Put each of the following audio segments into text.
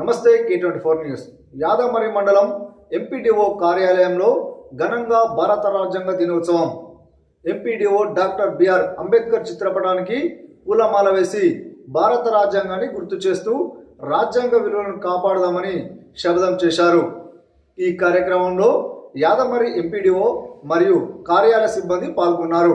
నమస్తే K twenty four news. Yadamari మండలం MPDO కార్యాలయంలో ఘనంగా భారత రాజ్యాంగ దినోత్సవం. ఎంపీడీఓ డాక్టర్ బిఆర్ అంబేద్కర్ చిత్రపటానికి పూలమాల వేసి భారత రాజ్యాంగాన్ని గుర్తు చేస్తూ రాజ్యాంగ విలువలను కాపాడదామని శపథం చేశారు. ఈ కార్యక్రమంలో యాదమరి ఎంపీడీఓ మరియు కార్యాలయ సిబ్బంది పాల్గొన్నారు.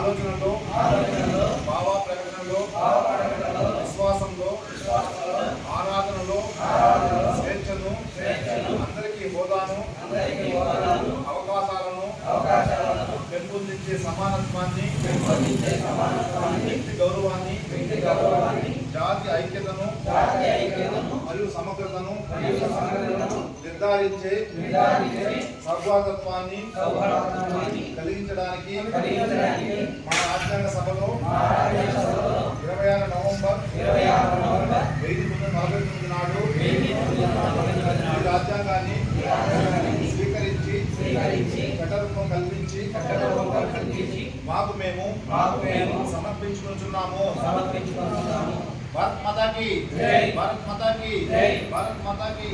ఆలోచనలో భావ ప్రకటనలో విశ్వాసంలో ఆరాధనలో స్వేచ్ఛను అందరికీ హోదాను అవకాశాలను పెంపొందించే సమానత్వాన్ని వ్యక్తి గౌరవాన్ని నిర్ధారించే సౌహార్దత్వాన్ని కలిగించడానికి మన రాజ్యాంగ సభలో ఇరవై ఆరు నవంబర్ వెయ్యి తొమ్మిది నలభై తొమ్మిది నాడు ఈ రాజ్యాంగాన్ని స్వీకరించి చట్టరూపం కల్పించి మాకు మేము సమర్పించుకుంటున్నాము భారత్ మాతాకి భారత్ మాతాకి భారత్ మాతాకి